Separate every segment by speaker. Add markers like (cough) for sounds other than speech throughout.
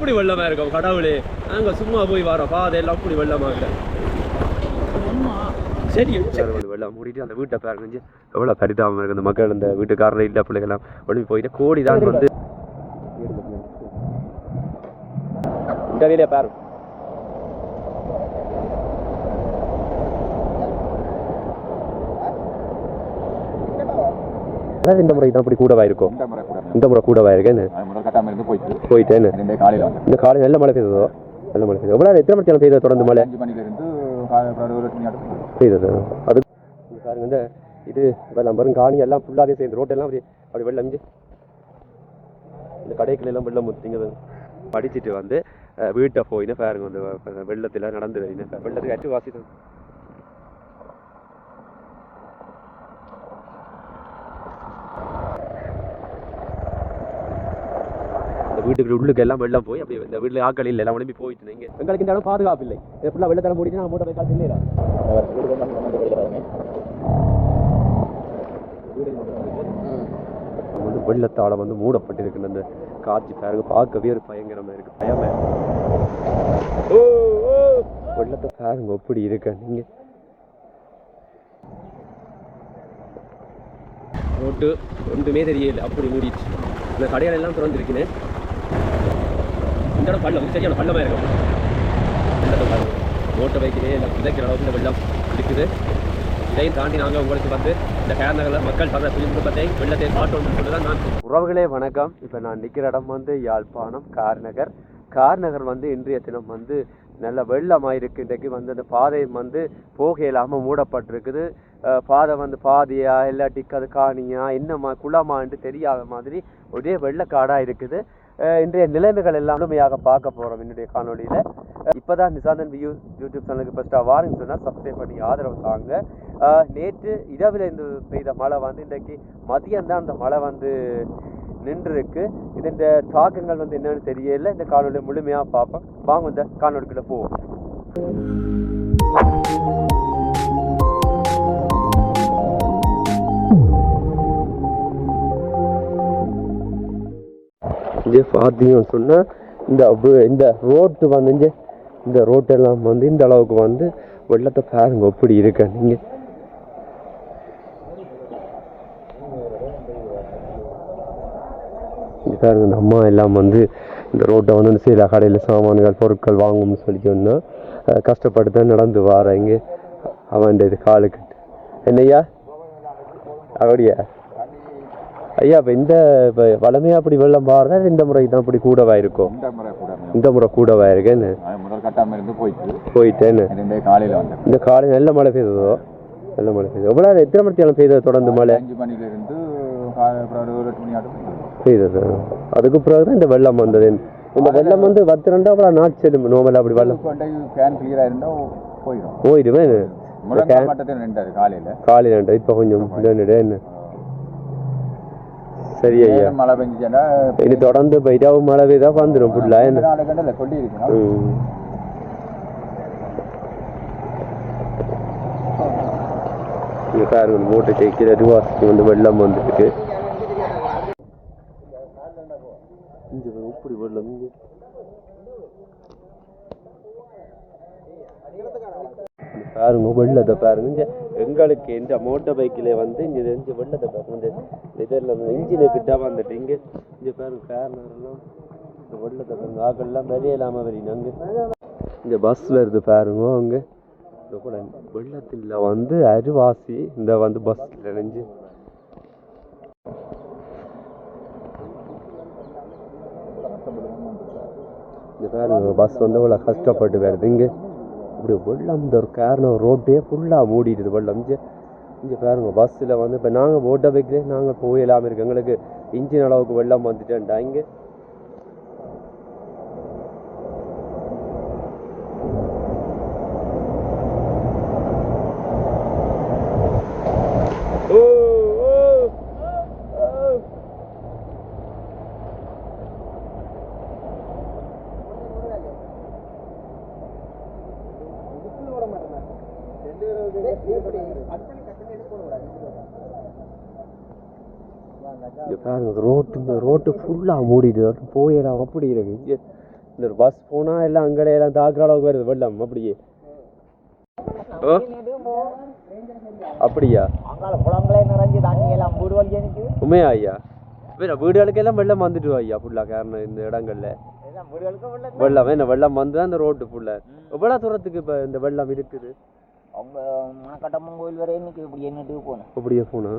Speaker 1: அப்படி வெள்ளமா இருக்கும் கடவுளே. நாங்க சும்மா போய் வரோம் பாதையெல்லாம் அப்படி வெள்ளமாக சரி வெள்ளம் மூடிட்டு அந்த வீட்டை பாருங்க எவ்வளோ பரிதாபம் இருக்கு. அந்த மக்கள் இந்த வீட்டுக்காரர் இல்ல பிள்ளைகள்லாம் ஒளிஞ்சு போயிட்டு கோடி தான் வந்து இந்த வேலையை அதாவது இந்த முறை தான் அப்படி கூடவா இருக்கும்?
Speaker 2: இந்த முறை
Speaker 1: கூடவா? இருக்கேன்னு போயிட்டேன்னு
Speaker 2: வந்து
Speaker 1: இந்த காலை நல்ல மழை பெய்ததோ? நல்ல மழை பெய்தது? எவ்வளோ எத்தனை மணிக்கு பெய்தது தொடர்ந்து மழை?
Speaker 2: மணி
Speaker 1: பெய்தது? அது பாருங்க இந்த இது வெள்ளம் வரும். காணி எல்லாம் ஃபுல்லாகவே சேர்ந்து ரோட்டெல்லாம் அப்படி அப்படி வெள்ளம் இந்த கடைகள் எல்லாம் வெள்ளம் முத்திங்க படிச்சுட்டு வந்து வீட்டை போயின்னு பாருங்க அந்த வெ- வெள்ளத்துல நடந்து வரீங்க வெள்ளத்துக்கு அச்சு வாசி வீட்டுக்கு உள்ளுக்கு எல்லாம் வெள்ளம் போய் அப்படி இந்த வீட்டுல ஆக்கள் இல்லை எல்லாம் உடம்பி போயிட்டு நீங்க எங்களுக்கு இந்த இடம் பாதுகாப்பு இல்லை. இது ஃபுல்லாக வெள்ளத்தலை மூடிட்டு நாங்கள் மூட்டை போய் காலத்தில் இல்லை வந்து வெள்ளத்தால வந்து மூடப்பட்டிருக்கு அந்த காட்சி பாருங்க. பார்க்கவே ஒரு பயங்கரமா இருக்கு. பயமே ஓ, ஓ. வெள்ளத்தை பாருங்க எப்படி இருக்க நீங்க ரோட்டு ஒன்றுமே தெரியல. அப்படி மூடிடுச்சு. இந்த கடைகள் எல்லாம் திறந்துருக்குன்னு. இந்த இடம் பள்ளம் சரியான பள்ளமாக இருக்கும் வெள்ளத்தை ஓட்ட பைக்கிலே இல்லை விதைக்கிற அளவுக்கு இந்த வெள்ளம் இருக்குது இதையும் தாண்டி நாங்கள் உங்களுக்கு வந்து இந்த கேரநகரில் மக்கள் படுற துன்பத்தை வெள்ளத்தை காட்டணும் சொல்லி தான் நான் உறவுகளே வணக்கம் இப்போ நான் நிற்கிற இடம் வந்து யாழ்ப்பாணம் கார்நகர் கார்நகர் வந்து இன்றைய தினம் வந்து நல்ல வெள்ளமாக இருக்குது இன்றைக்கு வந்து அந்த பாதை வந்து போக இல்லாமல் மூடப்பட்டிருக்குது பாதை வந்து பாதையா இல்லாட்டி அது காணியா என்னமா குளமான்ட்டு தெரியாத மாதிரி ஒரே வெள்ளக்காடாக இருக்குது இன்றைய நிலைமைகள் எல்லாம் முழுமையாக பார்க்க போகிறோம் என்னுடைய காணொலியில் இப்போ தான் நிசாந்தன் வியூ யூடியூப் சேனலுக்கு ஃபஸ்ட்டாக வாருங்க சொன்னால் சப்ஸ்கிரைப் பண்ணி ஆதரவு தாங்க. நேற்று இரவில் இருந்து பெய்த மழை வந்து இன்றைக்கு மதியம்தான் அந்த மழை வந்து நின்றுருக்கு. இது இந்த தாக்கங்கள் வந்து என்னன்னு தெரியல. இந்த காணொலியை முழுமையாக பார்ப்போம். வாங்க இந்த காணொலிக்குள்ளே போவோம். இங்கே பார்த்தீங்கன்னு சொன்னால் இந்த இந்த ரோட்டு வந்து இந்த ரோட்டெல்லாம் வந்து இந்த அளவுக்கு வந்து வெள்ளத்தை பாருங்க எப்படி இருக்க. நீங்கள் பாருங்க இந்த அம்மா எல்லாம் வந்து இந்த ரோட்டை வந்து சில கடையில் சாமான்கள் பொருட்கள் வாங்கணும்னு சொல்லி சொன்னால் கஷ்டப்பட்டு தான் நடந்து வாரேங்க அவன் இது காலுக்கு. என்னய்யா? அப்படியா? ஐயா இப்போ இந்த இப்போ வளமையாக அப்படி வெள்ளம் பாருதா இந்த முறை தான் அப்படி கூடவா இருக்கும்?
Speaker 2: இந்த முறை கூட
Speaker 1: இந்த முறை கூடவா இருக்கேன்னு. போயிட்டேன்னு.
Speaker 2: காலையில்
Speaker 1: இந்த காலை நல்ல மழை பெய்ததோ? நல்ல மழை பெய்தது? எவ்வளோ எத்தனை மணிக்கு பெய்தது தொடர்ந்து மழை?
Speaker 2: மணி
Speaker 1: பெய்தது. அதுக்கு பிறகு தான் இந்த வெள்ளம் வந்தது. இந்த வெள்ளம் வந்து பத்து ரெண்டா அவ்வளோ நாட்டு செல்லும் நோமலா அப்படி வெள்ளம்.
Speaker 2: கிளியரா இருந்தா போயிடும்.
Speaker 1: போயிடுவேன்
Speaker 2: காலையில.
Speaker 1: காலையில் இப்போ கொஞ்சம் என்ன சரி ஐயா.
Speaker 2: மழை பெஞ்சுச்சேன்னா
Speaker 1: இது தொடர்ந்து போயிட்டா மழை பெய்தா வந்துடும் ஃபுல்லாக என்ன?
Speaker 2: சொல்லி இருக்கணும்
Speaker 1: பாருங்க மூட்டை தேய்க்கிற ருவாசிக்கு வந்து வெள்ளம் வந்துருக்கு இங்க இப்படி வெள்ளம் பாருங்க வெள்ளத்தை பாருங்க எங்களுக்கு இந்த மோட்டர் பைக்கில் வந்து இங்கே தெரிஞ்ச வெள்ளத்தை பாருங்க இந்த இதில் இன்ஜினை கிட்ட வந்துட்டு இங்கே இங்க பாருங்க கார்னர்லாம் இந்த வெள்ளத்தை பாருங்க ஆக்கெல்லாம் வெளியே இல்லாமல் வரீங்க இந்த பஸ்ஸில் இருந்து பாருங்க அங்கே இந்த கூட வெள்ளத்தில் வந்து அருவாசி இந்த வந்து பஸ்ஸில் நினைஞ்சு இந்த பாருங்க பஸ் வந்து இவ்வளோ கஷ்டப்பட்டு வருது இங்கே. இப்படி வெள்ளம் இந்த ஒரு காரணம் ரோட்டே ஃபுல்லாக மூடிடுது வெள்ளம். இங்கே இங்கே பாருங்கள் பஸ்ஸில் வந்து இப்போ நாங்கள் ஓட்ட வைக்கிறேன் நாங்கள் போயிடலாமல் இருக்கு. எங்களுக்கு இன்ஜின் அளவுக்கு வெள்ளம் வந்துட்டேன்டா. இங்கே ஓ ஓ ஓ இங்க பாருங்க ரோட்டு இந்த ரோட்டு ஃபுல்லாக மூடிட்டு போயிடலாம் அப்படி இருக்கு. இங்க இந்த பஸ் போனா எல்லாம் அங்கடே எல்லாம் தாக்குற அளவுக்கு வருது வெள்ளம் அப்படியே. ஓ? அப்படியா? உண்மையா ஐயா? வேற வீடுகளுக்கு எல்லாம் வெள்ளம் வந்துட்டு ஐயா ஃபுல்லா காரணம் இந்த இடங்கள்ல.
Speaker 3: வெள்ளம்
Speaker 1: என்ன வெள்ளம் வந்து இந்த ரோட்டு ஃபுல்லா எவ்வளவு தூரத்துக்கு இப்ப இந்த வெள்ளம் இருக்குது?
Speaker 3: மணக்கட்டம்மன் கோயில் வரை இன்னைக்கு இப்படி என்னட்டு போனேன்
Speaker 1: அப்படியே போனா?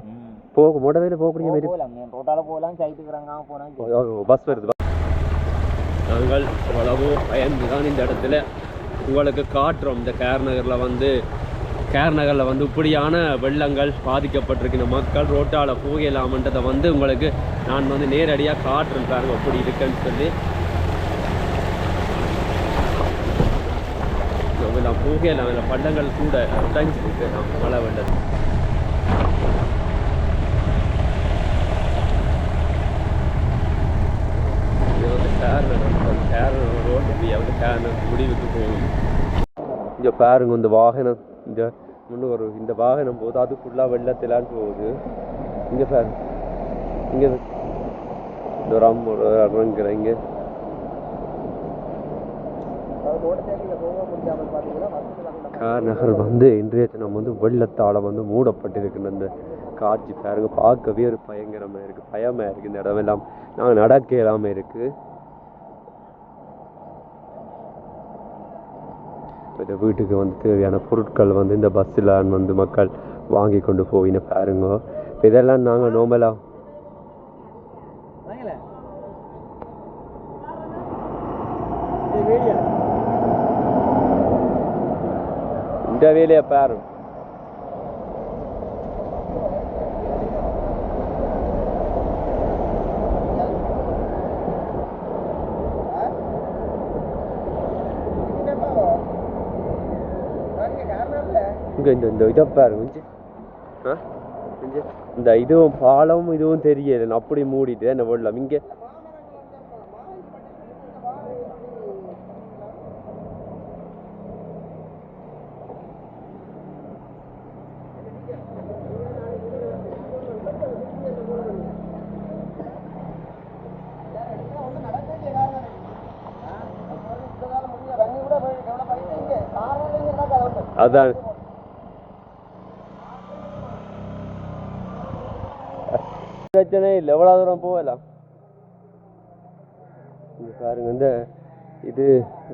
Speaker 1: போக மொடவையில போகக்கூடிய மாதிரி
Speaker 3: போகலாம் நீ ரோட்டால போகலாம் சைட்டுக்குறாங்க போனா
Speaker 1: பஸ் வருது நாங்கள் எவ்வளவோ பயந்து தான் இந்த இடத்துல உங்களுக்கு காட்டுறோம். இந்த கேர் நகரில் வந்து கேர் நகரில் வந்து இப்படியான வெள்ளங்கள் பாதிக்கப்பட்டிருக்கிற மக்கள் ரோட்டால் போகலாமன்றதை வந்து உங்களுக்கு நான் வந்து நேரடியாக காட்டுறேன் பாருங்க எப்படி இருக்குன்னு சொல்லி. ஓகே போகலாம் இல்லை பள்ளங்கள் கூட உடைஞ்சிருக்கு. மழை வெள்ளம் இது வந்து காரணம் காரணம் ரோட்டு வந்து காரணம் முடிவுக்கு போகும் இங்கே பாருங்க இந்த வாகனம். இந்த முன்னு ஒரு இந்த வாகனம் போகுது அது ஃபுல்லாக வெள்ளத்திலான்னு போகுது. இங்கே பாருங்க. இங்கே இந்த ஒரு அம்மா ஒரு இறங்குற இங்கே. கார் நகர் வந்து இன்றைய தினம் வந்து வெள்ளத்தால் வந்து மூடப்பட்டிருக்கின்ற இந்த காட்சி பாருங்க. பார்க்கவே ஒரு பயங்கரமாக இருக்குது பயமாக இருக்குது இந்த இடமெல்லாம். நாங்கள் நடக்க இல்லாமல் இருக்குது இந்த வீட்டுக்கு வந்து தேவையான பொருட்கள் வந்து இந்த பஸ்ஸில் வந்து மக்கள் வாங்கி கொண்டு போயின்னு பாருங்க. இதெல்லாம் நாங்கள் நோமலாக பாரு இங்க இந்த இந்த இதை பாரு கொஞ்சம் ஆ? கொஞ்சம் இந்த இதுவும் பாலமும் இதுவும் தெரியல. அப்படி மூடிட்டு என்ன விடலாம் இங்க. அதான். பிரச்சனை இல்லை. எவ்வளோ தூரம் போகலாம்? இங்கே பாருங்க இந்த இது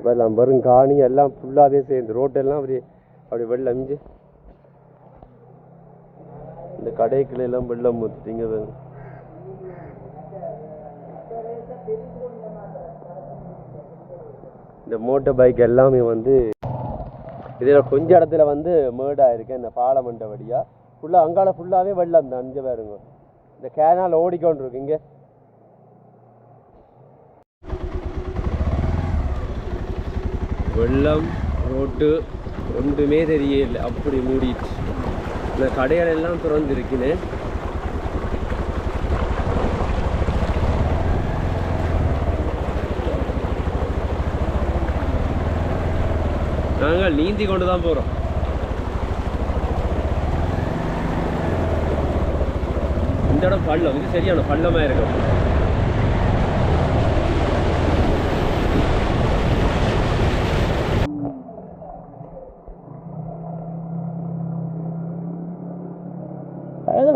Speaker 1: வெள்ளம் வரும் காணி எல்லாம் ஃபுல்லாகவே சேர்ந்து ரோட்டெல்லாம் அப்படி அப்படி வெள்ளம் அமிஞ்சு இந்த கடைக்குள்ள எல்லாம் வெள்ளம் ஊற்றிட்டீங்க பாருங்க. இந்த மோட்டர் பைக் எல்லாமே வந்து இதில் கொஞ்ச இடத்துல வந்து மேடாகிருக்கு இந்த பாலமண்ட வழியாக ஃபுல்லாக அங்கால ஃபுல்லாகவே வெள்ளம் தான் அஞ்சு பேருங்க. இந்த கேனால் ஓடிக்கொண்டு இருக்கு இங்கே. வெள்ளம் ரோட்டு ஒன்றுமே தெரியல அப்படி மூடிட்டு. இந்த கடைகள் எல்லாம் திறந்துருக்குன்னு. நாங்கள் நீந்தி கொண்டு தான் போகிறோம் இந்த இடம் பள்ளம். இது சரியான பள்ளமாக இருக்கும்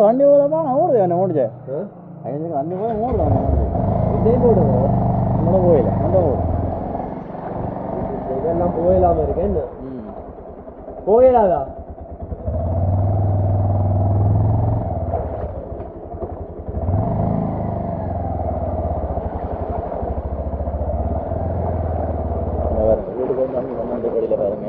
Speaker 3: வண்டி நான் ஓடுது என்ன ஓடுச்சு வண்டி போத ஓடுது அவன்? ஓடுது இதே போயில நம்ம ஓடு
Speaker 1: இதெல்லாம் போயிடாம இருக்கேன் போயிடாதா
Speaker 3: வீட்டுக்கு வந்து வந்து பன்னெண்டு படியில் பாருங்க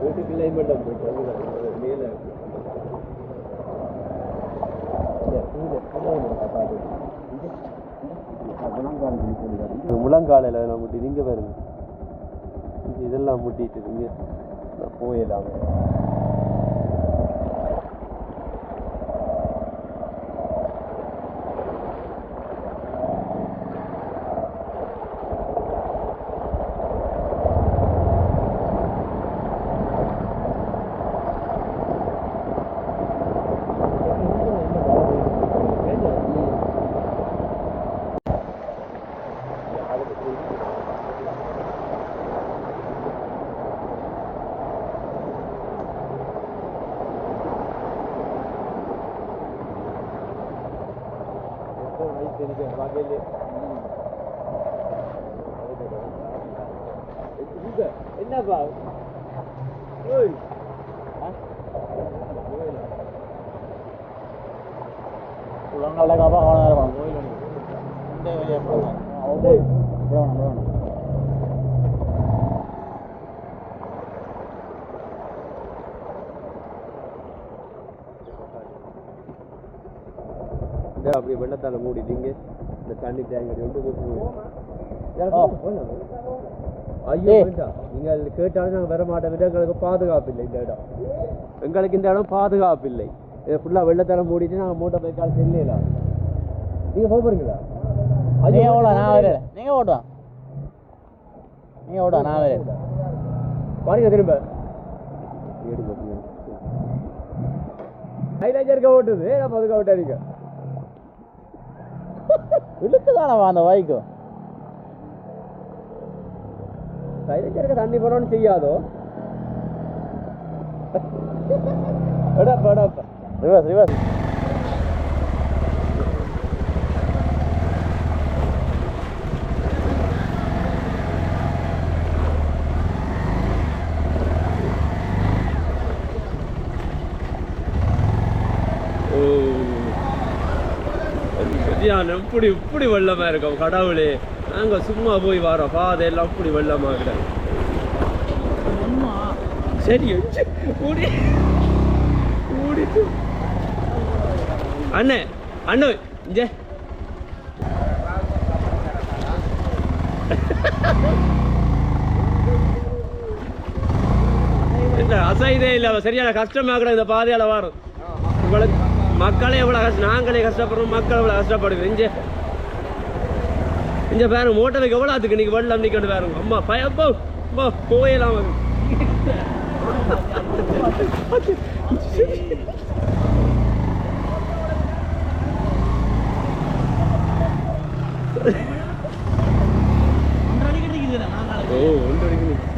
Speaker 1: வீட்டுக்குள்ளே மட்டும் போயிட்டு மேலே அப்படின்னு முழங்காலையில் நான் முட்டி இங்கே பாருங்க. இதெல்லாம் முட்டிட்டு இருக்கீங்க போயிடலாமே நான் போயிடலாம் என்னப்பா ஓய்
Speaker 3: உள்ளங்கால காப்பா கவனம் இருக்கணும் கோயில் இந்த வெளியே போகணும் வேணும் வேணும்
Speaker 1: இந்த வெள்ளத்தால மூடிட்டீங்க. இந்த தண்ணி வந்து
Speaker 3: ஓ.
Speaker 1: ஐயோ நீங்கள் கேட்டாலும் நாங்கள் வர மாட்டோம். எங்களுக்கு பாதுகாப்பு இல்லை இந்த இடம். எங்களுக்கு இந்த இடம் பாதுகாப்பு இல்லை இதை ஃபுல்லாக வெள்ளத்தால மூடிட்டு நாங்கள் மூட்டை போய்க்கால் செல்லலாம் நீங்கள் போக போறீங்களா?
Speaker 3: நீங்க ஓட நான் வரேன். நீங்க ஓட்டுவா நீங்க ஓடுவா நான் வரேன்.
Speaker 1: பாருங்க திரும்ப. ஹைலைஜருக்கு ஓட்டுது நம்ம அதுக்கு ஓட்டாதீங்க
Speaker 3: இழுத்துதானவா அந்த வாய்க்கு.
Speaker 1: ஹைலைஜருக்கு தண்ணி போறோம்னு செய்யாதோ?
Speaker 3: ரிவர்ஸ் ரிவர்ஸ்
Speaker 1: ஓ சரியான இப்படி இப்படி வெள்ளமா இருக்கும் கடவுளே. நாங்க சும்மா போய் வரோம் பாதை எல்லாம் இப்படி வெள்ளமா கிடக்கு சரி ஓடி ஓடிட்டு அண்ணே அண்ணு இங்க. அசைதே இல்லை சரியான கஷ்டமாக கூட இந்த பாதையால வரும். உங்களுக்கு மக்களே எவ்வளோ கஷ்டம் நாங்களே கஷ்டப்படுறோம் மக்கள் எவ்வளோ கஷ்டப்படுது. இங்கே இங்கே பாருங்க மோட்டருக்கு எவ்வளோ அதுக்கு இன்னைக்கு வெள்ளம் நிற்கணும் பாருங்க. அம்மா பயப்போ போ போயலாம் அது. ஓ ஒன்று வரைக்கும் நிக்கு.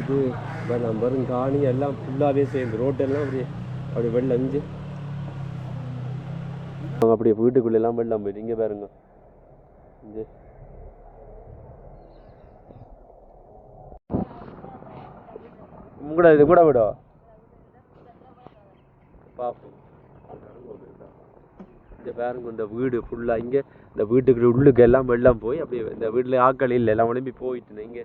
Speaker 1: இது வெள்ளம் வரும் காணி எல்லாம் ஃபுல்லாகவே சேர்ந்து ரோட்டெல்லாம் அப்படியே அப்படி வெள்ளம் அவங்க அப்படியே வீட்டுக்குள்ளெல்லாம் வெள்ளம் போயிட்டு இங்கே பாருங்க. இங்கே. கூட இது கூட விடும் பார்ப்போம் இந்த பாருங்க இந்த வீடு ஃபுல்லாக இங்கே இந்த வீட்டுக்கு உள்ளுக்கு எல்லாம் வெள்ளம் போய் அப்படியே இந்த வீட்டில் ஆட்கள் இல்லை எல்லாம் உடம்பி போயிட்டுனேன் இங்கே.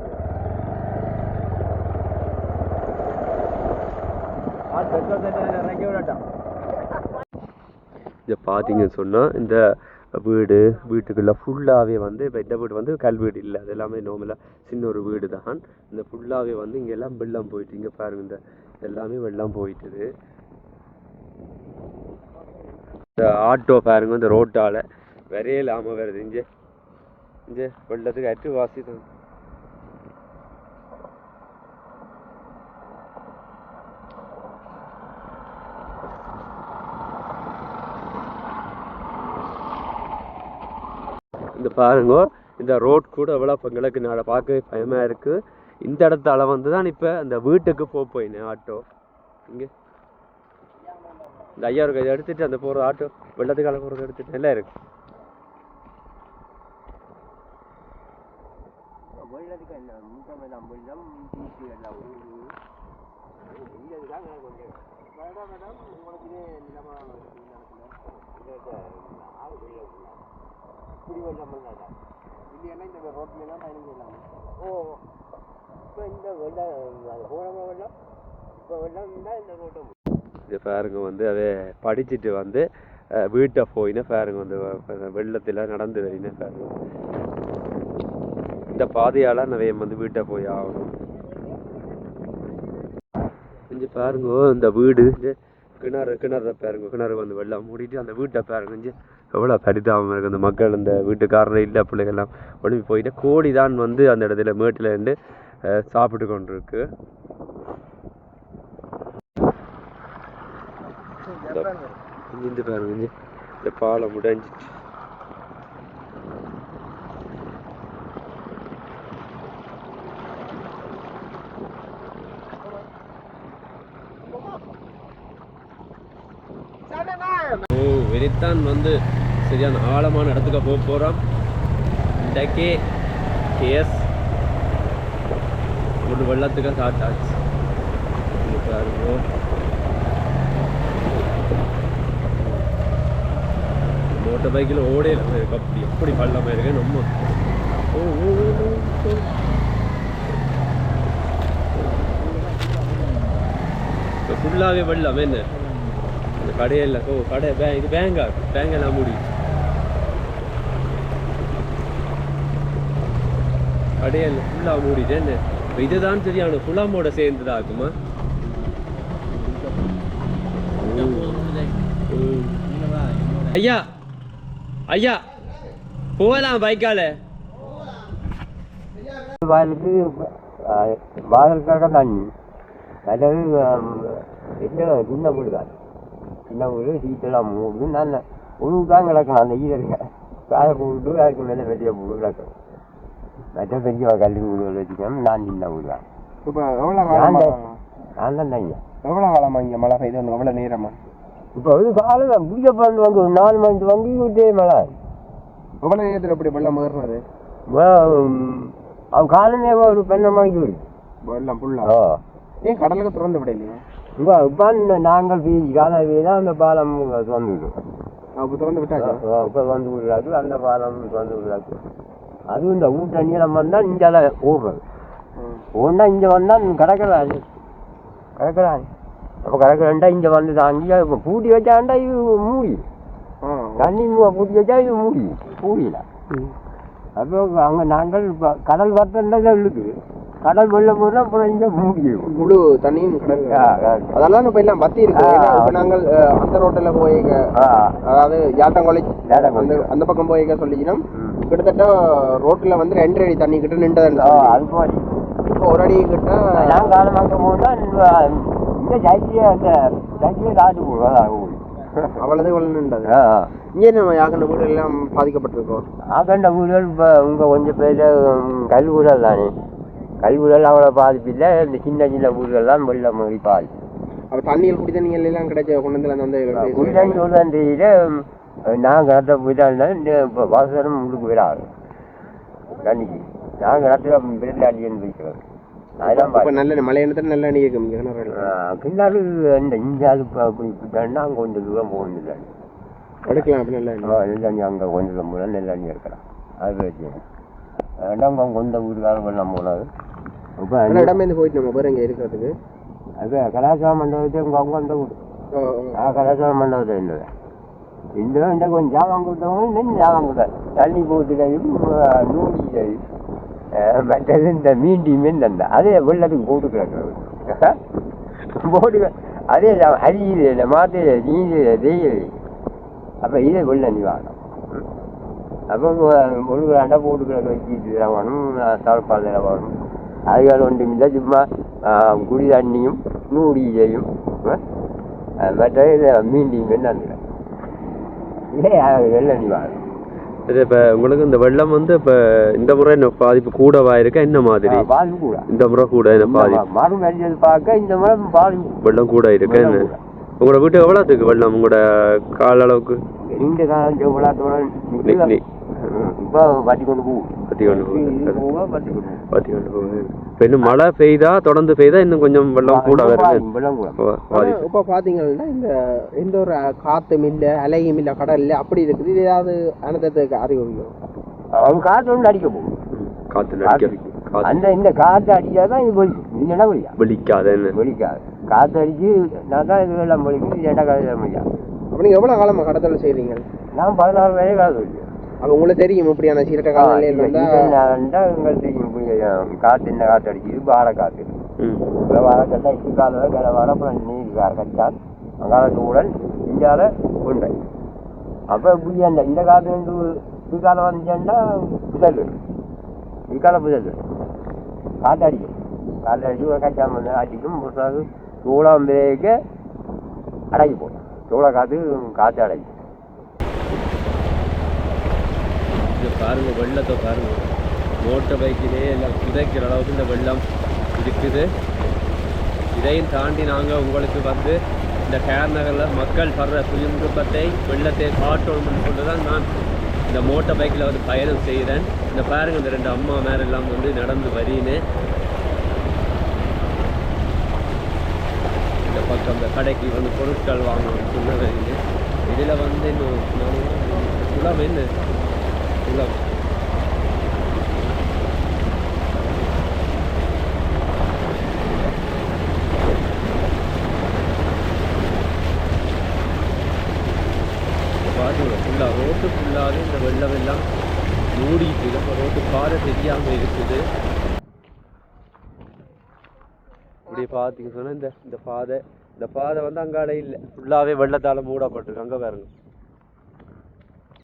Speaker 1: இதை பார்த்தீங்கன்னு சொன்னால் இந்த வீடு வீட்டுக்குள்ள ஃபுல்லாகவே வந்து இப்போ இந்த வீடு வந்து கல் வீடு இல்லை. அது எல்லாமே நார்மலாக சின்ன ஒரு வீடு தான் இந்த ஃபுல்லாகவே வந்து இங்கே எல்லாம் வெள்ளம் போயிட்டு இங்கே பாருங்க இந்த எல்லாமே வெள்ளம் போயிட்டுது. இந்த ஆட்டோ பாருங்க இந்த ரோட்டால் வரையே இல்லாமல் வருது. இங்கே இங்கே வெள்ளத்துக்கு அற்று வாசி தான் இந்த பாருங்க இந்த ரோட் கூட எவ்வளோ இப்போ எங்களுக்கு நான் பார்க்கவே பயமாக இருக்குது இந்த இடத்தால வந்து தான் இப்போ அந்த வீட்டுக்கு போக போயினேன் ஆட்டோ. இங்கே. இந்த ஐயா இருக்கு இதை எடுத்துட்டு அந்த போகிற ஆட்டோ வெள்ளத்துக்கால போகிறது எடுத்துட்டு எல்லாம் இருக்கு. இது ஃபேருங்க வந்து அதை படிச்சுட்டு வந்து வீட்டை போயின்னு ஃபேருங்க வந்து வெள்ளத்தில் நடந்து வரீங்க ஃபேருங்க இந்த பாதையால் நிறைய வந்து வீட்டை போய் ஆகணும். கொஞ்சம் பாருங்க இந்த வீடு கிணறு கிணறு பாருங்க கிணறு வந்து வெள்ளம் மூடிட்டு அந்த வீட்டை பாருங்க எவ்வளோ பரிதாபமாக இருக்குது அந்த மக்கள் இந்த வீட்டுக்காரர் இல்லை பிள்ளைகள்லாம் ஒழுங்கி போயிட்டு கோழி தான் வந்து அந்த இடத்துல மேட்டில் இருந்து சாப்பிட்டு கொண்டிருக்கு. இந்த பாருங்க இந்த பாலம் முடிஞ்சிச்சு ஓ தான் வந்து சரியான ஆழமான இடத்துக்கு போக போகிறோம் டக்கே கேஸ் ஒரு வெள்ளத்துக்கு ஸ்டார்ட் ஆச்சு. பாருங்கள் மோட்டர் பைக்கில் ஓடே இல்லை அப்படி எப்படி பள்ளமாக இருக்கு நம்ம? ஓ ஓ இப்போ ஃபுல்லாகவே வெள்ளம் என்ன? இந்த கடையில் ஓ கடை பே இது பேங்கா பேங்கெல்லாம் மூடி கடையில் ஃபுல்லாக மூடிட்டு என்ன? இப்போ இதுதான் சரியான குளமோட சேர்ந்ததா இருக்குமா. ஐயா ஐயா போகலாம் பைக்கால.
Speaker 3: வயலுக்கு வாதலுக்காக தண்ணி. அதாவது என்ன சின்ன தான் சின்ன வீடு சீட்டெல்லாம் மூடு நல்ல உழுவு தான் கிடக்கணும் அந்த ஈரங்க காய போட்டு அதுக்கு மேலே பெரிய வீடு கிடக்கும் மற்ற பெரிய கல்வி வீடு வச்சுக்கணும். நான் சின்ன தான்.
Speaker 2: இப்போ எவ்வளோ
Speaker 3: நான்
Speaker 2: காலமா
Speaker 3: தான். நான் தான் தங்க
Speaker 2: எவ்வளோ காலமா இங்கே மழை பெய்யுது எவ்வளோ நேரமா?
Speaker 3: இப்போ இது காலையில் புதிய பன்னெண்டு வந்து ஒரு நாலு மணிக்கு வந்து விட்டே மழை.
Speaker 2: எவ்வளோ நேரத்தில் இப்படி வெள்ளம் ஏறுறது?
Speaker 3: அவன் காலமே ஒரு பன்னெண்டு மணிக்கு
Speaker 2: வெள்ளம் ஃபுல்லா
Speaker 3: ஓ
Speaker 2: ஏன் கடலுக்கு திறந்து விட இல்லையா
Speaker 3: இப்போ இப்போ நாங்கள் வீதி காலை வீதி தான் அந்த பாலம் வந்துவிடும்
Speaker 2: அப்போ திறந்து விட்டாச்சா?
Speaker 3: இப்போ வந்து விடுறாரு அந்த பாலம் வந்து விடுறாரு. அதுவும் இந்த ஊட்ட நீளம் வந்தால் இங்கே ஓடுறது. ஒன்றா இங்கே வந்தால் கிடக்கிறாரு கிடக்கிறாரு அப்போ கிடக்கிறா இங்கே வந்து தாங்கி இப்போ பூட்டி வச்சாண்டா இது மூடி. தண்ணி பூட்டி வச்சா இது மூடி. பூடியில. அப்போ அங்கே நாங்கள் கடல் வட்டம் இருக்குது கடல் வெள்ளம் போனால் அப்புறம் இங்கே மூடிடும்
Speaker 2: முழு தண்ணியும் கடல். அதெல்லாம் இப்போ எல்லாம் பத்தி இருக்கு. நாங்கள் அந்த ரோட்டில் போய்
Speaker 3: ஆ.
Speaker 2: அதாவது யாத்தங்கொலை. அந்த அந்த பக்கம் போய் சொல்லிக்கணும். கிட்டத்தட்ட ரோட்ல வந்து ரெண்டு அடி தண்ணி கிட்ட நின்றது இப்போ ஒரு அடி கிட்ட
Speaker 3: நான் காலமாக்க போனால் இந்த ஜாக்கிய அந்த ஜாக்கிய தாட்டு போடுவோம்
Speaker 2: அவ்வளவு இவ்வளவு நின்றது. இங்கே நம்ம யாக்கண்ட வீடு எல்லாம் பாதிக்கப்பட்டிருக்கோம்
Speaker 3: ஆகண்ட ஊழல் இப்போ உங்கள் கொஞ்சம் பேர் கல்வூழல் தானே. கல்வூழல் அவ்வளோ பாதிப்பு இல்லை இந்த சின்ன சின்ன ஊர்கள் தான் வெள்ளம் மாதிரி பாதிப்பு
Speaker 2: அப்ப தண்ணியில் குடி தண்ணிகள் எல்லாம் கிடைச்ச கொண்டு வந்து வந்து
Speaker 3: உள்ளன்னு சொல்லுதான் தெரியல நான் கரெக்டாக போயிட்டா இந்த வாசனம் உங்களுக்கு விடாது தண்ணிக்கு. போய்க்கிறேன் அதெல்லாம்
Speaker 2: இப்ப
Speaker 3: பாதி.
Speaker 2: நல்ல மழை நல்ல நீர் இருக்கும் கிணறு
Speaker 3: இந்த இந்தியாவில் இப்போ அங்கே கொஞ்சம் தூரம் போகணும்ல
Speaker 2: எடுக்கலாம் அப்படி நல்ல
Speaker 3: அங்கே கொஞ்சம் தூரம் நெல்லண்ணி இருக்கிறான் அது வச்சு நம்ம கொண்ட ஊருக்காக வெள்ளம் போனது இப்போ
Speaker 2: ஆனா இடமே இருந்து போயிட்டு நம்ம பேர் இங்க இருக்கிறதுக்கு?
Speaker 3: அது கலாச்சார மண்டபத்தை உங்கள் அவங்க அந்த ஊர். நான் கலாச்சார மண்டபத்தை இல்லை இந்த இந்த கொஞ்சம் ஜாமான் கொடுத்தவங்க நின்று ஜாமான் கொடுத்தாரு தண்ணி போட்டுக்கையும் நூடி கையும் மற்றது இந்த மீண்டி மீன் அந்த அதே வெள்ளத்துக்கு போட்டு கிடக்கிறது (laughs) போட்டு அதே இல்லை மாற்று நீர் தெய்யல் அப்போ இதே வெள்ள நிவாரணம். அப்போ ஒரு கிராண்டா போட்டு கிடக்க வச்சுட்டு வரணும் சாப்பாடு வரணும் அதுக்காக ஒன்று இல்லை சும்மா குடி தண்ணியும் நூடியையும் மற்ற மீண்டி மீன் அந்த இதே வெள்ள நிவாரணம்
Speaker 1: சரி இப்போ உங்களுக்கு இந்த வெள்ளம் வந்து இப்போ இந்த முறை என்ன பாதிப்பு கூடவா இருக்கா என்ன மாதிரி?
Speaker 3: பாதிப்பு கூட.
Speaker 1: இந்த முறை கூட என்ன பாதிப்பு
Speaker 3: மரம் அடிச்சது பார்க்க இந்த முறை பாதிப்பு
Speaker 1: வெள்ளம் கூட இருக்கு என்ன. உங்களோட வீட்டு எவ்வளோத்துக்கு வெள்ளம் உங்களோட கால அளவுக்கு?
Speaker 3: இந்த காலம்
Speaker 1: நிக்
Speaker 3: இப்போ பட்டி கொண்டு போகும்
Speaker 1: கொண்டு
Speaker 3: போகும்
Speaker 1: பத்தி கொண்டு போகுது. இப்போ இன்னும் மழை பெய்தா தொடர்ந்து பெய்தா இன்னும் கொஞ்சம் வெள்ளம் கூட வருது.
Speaker 3: வெள்ளம் கூட.
Speaker 2: இப்ப பாத்தீங்கன்னா இந்த எந்த ஒரு காத்தும் இல்ல அலையும் இல்ல கடல் இல்ல அப்படி இருக்குது. இது ஏதாவது அனந்தத்துக்கு அறிவிக்கும்
Speaker 3: அவங்க காற்று ஒன்று அடிக்க போகும்
Speaker 1: காத்துல
Speaker 3: காத்து
Speaker 1: அடிக்க காத்து.
Speaker 3: அந்த இந்த காற்று அடிச்சாதான் இது வெளி இல்லைன்னா வெளியா
Speaker 1: வெளிக்காத என்ன
Speaker 3: வெளிக்காது. காற்று அடிச்சு நான் தான் இது வெள்ளம் வெளிக்கும் இல்லைன்னா கழுத முடியாது
Speaker 2: அப்ப நீங்க எவ்வளவு காலமா கடத்தல் செய்றீங்க?
Speaker 3: நான் பதினாறு வரை காற்று அடிச்சேன்.
Speaker 2: அப்ப உங்களுக்கு தெரியும் இப்படியான சீரட்ட காலநிலையில் இருந்தா
Speaker 3: எங்களுக்கு தெரியும். காற்று என்ன காற்று அடிக்குது? பாறை காற்று கிளவாட கட்டா இக்கால கிளவாட அப்புறம் நீர் கச்சான் அங்கால சூழல் இந்தியாவில் உண்டை அப்போ இப்படி அந்த இந்த காலத்து ரெண்டு இக்கால வந்துச்சேன்னா புதல் இக்கால புதல் காத்தடிக்கும் காத்தடிச்சு கச்சான் வந்து அடிக்கும். புதுசாக சூளம் பேருக்கு அடங்கி போடும் சூளை காற்று காற்று அடங்கி
Speaker 1: இது பாருங்கள் வெள்ளத்தை பாருங்கள் மோட்டர் பைக்கிலே எல்லாம் புதைக்கிற அளவுக்கு இந்த வெள்ளம் இருக்குது. இதையும் தாண்டி நாங்கள் உங்களுக்கு வந்து இந்த கேர் நகரில் மக்கள் படுற துன்பத்தை வெள்ளத்தை காட்டணும்னு சொல்லி தான் நான் இந்த மோட்டர் பைக்கில் வந்து பயணம் செய்கிறேன் இந்த பாருங்கள் இந்த ரெண்டு அம்மா மேல எல்லாம் வந்து நடந்து வரீன்னு. இந்த பக்கம் இந்த கடைக்கு வந்து பொருட்கள் வாங்கணும்னு சொன்ன வரீங்க இதில் வந்து இன்னும் குளம் என்ன? குளம் பாருங்க ஃபுல்லாக ரோட்டு ஃபுல்லாகவே இந்த வெள்ளம் எல்லாம் மூடிட்டு நம்ம ரோட்டு பாதை தெரியாமல் இருக்குது. இப்படி பார்த்தீங்க சொன்னால் இந்த இந்த பாதை இந்த பாதை வந்து அங்காலே இல்லை. ஃபுல்லாகவே வெள்ளத்தால் மூடப்பட்டிருக்கு. அங்கே பாருங்க.